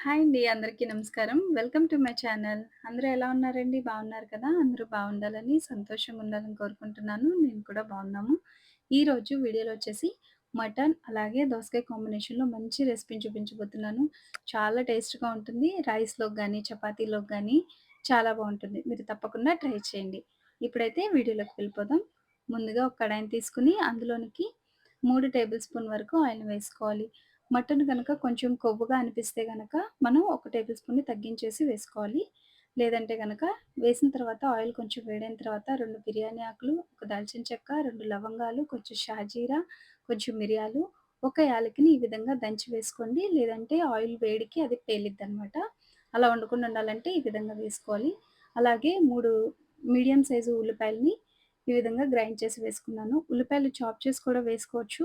Hi అండి. అందరికీ నమస్కారం. Welcome to my channel. అందరూ ఎలా ఉన్నారండి? బాగున్నారు కదా! అందరూ బాగుండాలని, సంతోషంగా ఉండాలని కోరుకుంటున్నాను. నేను కూడా బాగున్నాము. ఈరోజు వీడియోలో వచ్చేసి మటన్ అలాగే దోసకాయ కాంబినేషన్‌లో మంచి రెసిపీని చూపించబోతున్నాను. చాలా టేస్ట్‌గా ఉంటుంది. రైస్‌లోకి కానీ చపాతీలోకి కానీ చాలా బాగుంటుంది మీరు తప్పకుండా ట్రై చేయండి. ఇప్పుడైతే వీడియోలోకి వెళ్ళిపోదాం. ముందుగా ఒక కడాయిని తీసుకుని అందులోనికి మూడు టేబుల్ స్పూన్ వరకు ఆయిల్ వేసుకోవాలి. మటన్ కనుక కొంచెం కొవ్వుగా అనిపిస్తే కనుక మనం ఒక టేబుల్ స్పూన్‌ని తగ్గించేసి వేసుకోవాలి. లేదంటే కనుక వేసిన తర్వాత ఆయిల్ కొంచెం వేడైన తర్వాత రెండు బిర్యానీ ఆకులు, ఒక దాల్చిన చెక్క, రెండు లవంగాలు, కొంచెం షాజీరా, కొంచెం మిరియాలు, ఒక యాలకిని ఈ విధంగా దంచి వేసుకోండి. లేదంటే ఆయిల్ వేడికి అది పేలిద్ది అనమాట అలా వండకుండా ఉండాలంటే ఈ విధంగా వేసుకోవాలి. అలాగే మూడు మీడియం సైజు ఉల్లిపాయలని ఈ విధంగా గ్రైండ్ చేసి వేసుకున్నాను. ఉల్లిపాయలు చాప్ చేసి కూడా వేసుకోవచ్చు.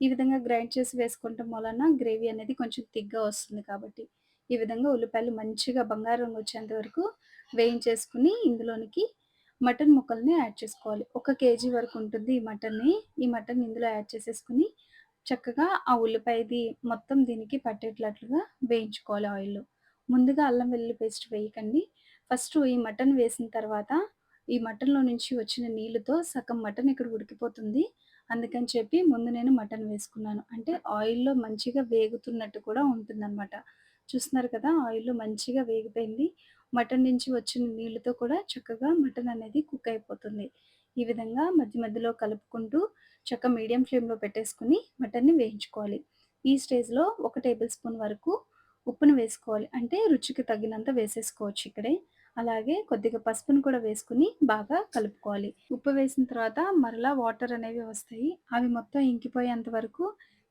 ఈ విధంగా గ్రైండ్ చేసి వేసుకోవటం వలన గ్రేవీ అనేది కొంచెం తిగ్గా వస్తుంది కాబట్టి. ఈ విధంగా ఉల్లిపాయలు మంచిగా బంగారం వచ్చేంత వరకు వేయించేసుకొని ఇందులోనికి మటన్ ముక్కల్ని యాడ్ చేసుకోవాలి. ఒక కేజీ వరకు ఉంటుంది ఈ మటన్‌ని. ఈ మటన్ ఇందులో యాడ్ చేసేసుకొని చక్కగా ఆ ఉల్లిపాయది మొత్తం దీనికి పట్టేటట్లుగా వేయించుకోవాలి ఆయిల్‌లో. ముందుగా అల్లం వెల్లుల్లి పేస్ట్ వేయకండి. ఫస్ట్ ఈ మటన్ వేసిన తర్వాత ఈ మటన్‌లో నుంచి వచ్చిన నీళ్ళతో సగం మటన్ ఇక్కడ ఉడికిపోతుంది. అందుకని చెప్పి ముందు నేను మటన్ వేసుకున్నాను. అంటే ఆయిల్‌లో మంచిగా వేగుతున్నట్టు కూడా ఉంటుందన్నమాట చూస్తున్నారు కదా! ఆయిల్‌లో మంచిగా వేగిపోయింది. మటన్ నుంచి వచ్చిన నీళ్ళతో కూడా చక్కగా మటన్ అనేది కుక్ అయిపోతుంది. ఈ విధంగా మధ్య మధ్యలో కలుపుకుంటూ చక్క మీడియం ఫ్లేమ్‌లో పెట్టేసుకుని మటన్‌ని వేయించుకోవాలి. ఈ స్టేజ్‌లో ఒక టేబుల్ స్పూన్ వరకు ఉప్పును వేసుకోవాలి. అంటే రుచికి తగినంత వేసేసుకోవచ్చు ఇక్కడే. అలాగే కొద్దిగా పసుపును కూడా వేసుకుని బాగా కలుపుకోవాలి. ఉప్పు వేసిన తర్వాత మరలా వాటర్ అనేవి వస్తాయి. అవి మొత్తం ఇంకిపోయేంత వరకు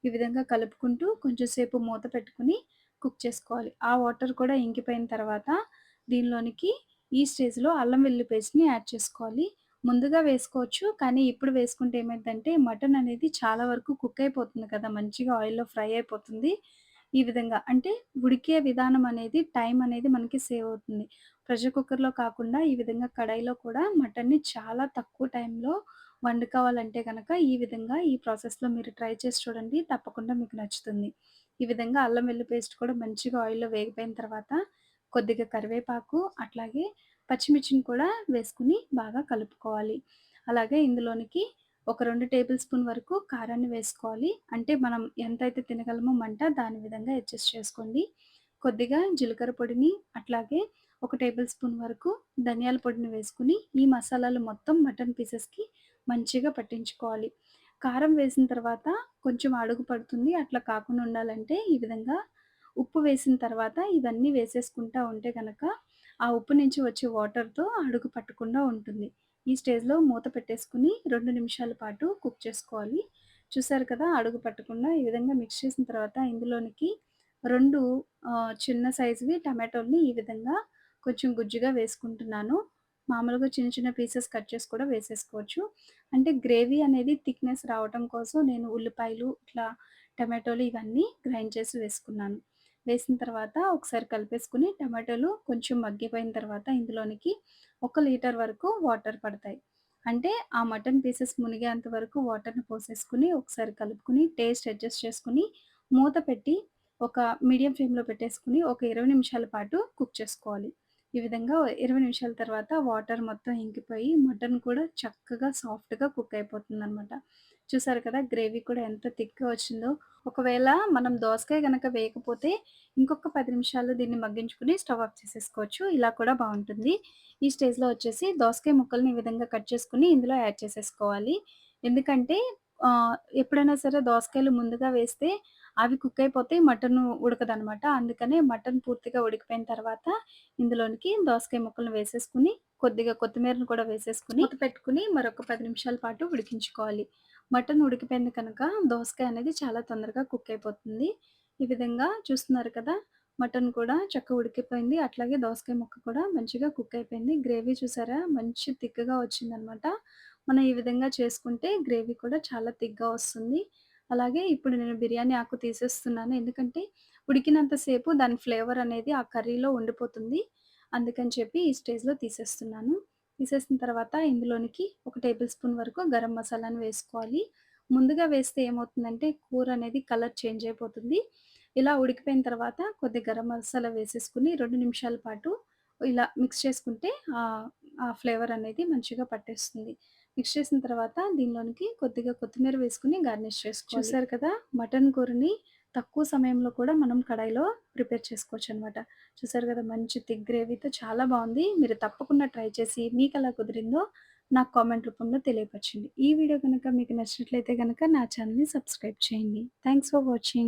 ఈ విధంగా కలుపుకుంటూ కొంచెం సేపు మూత పెట్టుకొని కుక్ చేసుకోవాలి. ఆ వాటర్ కూడా ఇంకిపోయిన తర్వాత దీనిలోనికి ఈ స్టేజ్‌లో అల్లం వెల్లుల్లి పేస్ట్‌ని యాడ్ చేసుకోవాలి. ముందుగా వేసుకోవచ్చు. కానీ ఇప్పుడు వేసుకుంటే ఏమైందంటే మటన్ అనేది చాలా వరకు కుక్ అయిపోతుంది కదా! మంచిగా ఆయిల్‌లో ఫ్రై అయిపోతుంది. ఈ విధంగా అంటే ఉడికే విధానం అనేది టైం అనేది మనకి సేవ్ అవుతుంది. ప్రెషర్ కుక్కర్‌లో కాకుండా ఈ విధంగా కడాయిలో కూడా మటన్‌ని చాలా తక్కువ టైంలో వండుకోవాలంటే కనుక ఈ విధంగా ఈ ప్రాసెస్‌లో మీరు ట్రై చేసి చూడండి. తప్పకుండా మీకు నచ్చుతుంది. ఈ విధంగా అల్లం వెల్లు పేస్ట్ కూడా మంచిగా ఆయిల్‌లో వేగిపోయిన తర్వాత కొద్దిగా కరివేపాకు, అట్లాగే పచ్చిమిర్చిని కూడా వేసుకుని బాగా కలుపుకోవాలి. అలాగే ఇందులోనికి ఒక రెండు టేబుల్ స్పూన్ వరకు కారాన్ని వేసుకోవాలి. అంటే మనం ఎంతైతే తినగలమో మంట దాని విధంగా అడ్జస్ట్ చేసుకోండి. కొద్దిగా జీలకర్ర పొడిని, అట్లాగే ఒక టేబుల్ స్పూన్ వరకు ధనియాల పొడిని వేసుకుని ఈ మసాలాలు మొత్తం మటన్ పీసెస్‌కి మంచిగా పట్టించుకోవాలి. కారం వేసిన తర్వాత కొంచెం అడుగు పడుతుంది. అట్లా కాకుండా ఉండాలంటే ఈ విధంగా ఉప్పు వేసిన తర్వాత ఇవన్నీ వేసేసుకుంటా ఉంటే కనుక ఆ ఉప్పు నుంచి వచ్చే వాటర్‌తో అడుగు పట్టకుండా ఉంటుంది. ఈ స్టేజ్‌లో మూత పెట్టేసుకొని 2 నిమిషాల పాటు కుక్ చేసుకోవాలి. చూసారు కదా! అడుగు పట్టకుండా ఈ విధంగా మిక్స్ చేసిన తర్వాత ఇందులోనికి రెండు చిన్న సైజువి టమాటోల్ని ఈ విధంగా కొంచెం గుజ్జుగా వేసుకుంటున్నాను. మామూలుగా చిన్న చిన్న పీసెస్ కట్ చేసి కూడా వేసేసుకోవచ్చు. అంటే గ్రేవీ అనేది థిక్‌నెస్ రావటం కోసం నేను ఉల్లిపాయలు, ఇట్లా టమాటోలు ఇవన్నీ గ్రైండ్ చేసి వేసుకున్నాను. వేసిన తర్వాత ఒకసారి కలిపేసుకొని టమాటోలు కొంచెం మగ్గిపోయిన తర్వాత ఇందులోనికి ఒక లీటర్ వరకు వాటర్ పడతాయి. అంటే ఆ మటన్ పీసెస్ మునిగేంత వరకు వాటర్‌ని పోసేసుకొని ఒకసారి కలుపుకొని టేస్ట్ అడ్జస్ట్ చేసుకొని మూత పెట్టి ఒక మీడియం ఫ్లేమ్‌లో పెట్టేసుకొని ఒక 20 నిమిషాల పాటు కుక్ చేసుకోవాలి. ఈ విధంగా 20 నిమిషాల తర్వాత వాటర్ మొత్తం ఇంకిపోయి మటన్ కూడా చక్కగా సాఫ్ట్‌గా కుక్ అయిపోతుందనమాట. చూసారు కదా! గ్రేవీ కూడా ఎంత థిక్‌గా వచ్చిందో. ఒకవేళ మనం దోసకాయ కనుక వేయకపోతే ఇంకొక పది నిమిషాలు దీన్ని మగ్గించుకొని స్టవ్ ఆఫ్ చేసేసుకోవచ్చు. ఇలా కూడా బాగుంటుంది ఈ స్టేజ్‌లో వచ్చేసి దోసకాయ ముక్కల్ని ఈ విధంగా కట్ చేసుకొని ఇందులో యాడ్ చేసేసుకోవాలి. ఎందుకంటే ఎప్పుడైనా సరే దోసకాయలు ముందుగా వేస్తే అవి కుక్ అయిపోతే మటన్ ఉడకదనమాట. అందుకనే మటన్ పూర్తిగా ఉడికిపోయిన తర్వాత ఇందులోనికి దోసకాయ ముక్కలను వేసేసుకొని కొద్దిగా కొత్తిమీరను కూడా వేసేసుకొని పెట్టుకుని పెట్టుకొని మరొక పది నిమిషాల పాటు ఉడికించుకోవాలి. మటన్ ఉడికిపోయింది కనుక దోసకాయ అనేది చాలా తొందరగా కుక్ అయిపోతుంది. ఈ విధంగా చూస్తున్నారు కదా! మటన్ కూడా చక్కగా ఉడికిపోయింది. అట్లాగే దోసకాయ ముక్క కూడా మంచిగా కుక్ అయిపోయింది. గ్రేవీ చూసారా? మంచి థిక్‌గా వచ్చిందనమాట. మనం ఈ విధంగా చేసుకుంటే గ్రేవీ కూడా చాలా థిక్‌గా వస్తుంది. అలాగే ఇప్పుడు నేను బిర్యానీ ఆకు తీసేస్తున్నాను. ఎందుకంటే ఉడికినంత సేపు దాని ఫ్లేవర్ అనేది ఆ కర్రీలో ఉండిపోతుంది. అందుకని చెప్పి ఈ స్టేజ్‌లో తీసేస్తున్నాను. తీసేసిన తర్వాత ఇందులోనికి ఒక టేబుల్ స్పూన్ వరకు గరం మసాలాను వేసుకోవాలి. ముందుగా వేస్తే ఏమవుతుందంటే కూర అనేది కలర్ చేంజ్ అయిపోతుంది. ఇలా ఉడికిపోయిన తర్వాత కొద్దిగా గరం మసాలా వేసేసుకుని రెండు నిమిషాల పాటు ఇలా మిక్స్ చేసుకుంటే ఆ ఫ్లేవర్ అనేది మంచిగా పట్టేస్తుంది. మిక్స్ చేసిన తర్వాత దీనిలోనికి కొద్దిగా కొత్తిమీర వేసుకుని గార్నిష్ చేసుకోవాలి. చూసారు కదా! మటన్ కూరని తక్కువ సమయంలో కూడా మనం కడాయిలో ప్రిపేర్ చేసుకోవచ్చు అనమాట చూసారు కదా! మంచి థిక్ గ్రేవీతో చాలా బాగుంది మీరు తప్పకుండా ట్రై చేసి మీకు ఎలా కుదిరిందో నాకు కామెంట్ రూపంలో తెలియపరచండి. ఈ వీడియో కనుక మీకు నచ్చినట్లయితే గనక నా ఛానల్ని సబ్స్క్రైబ్ చేయండి. Thanks for watching.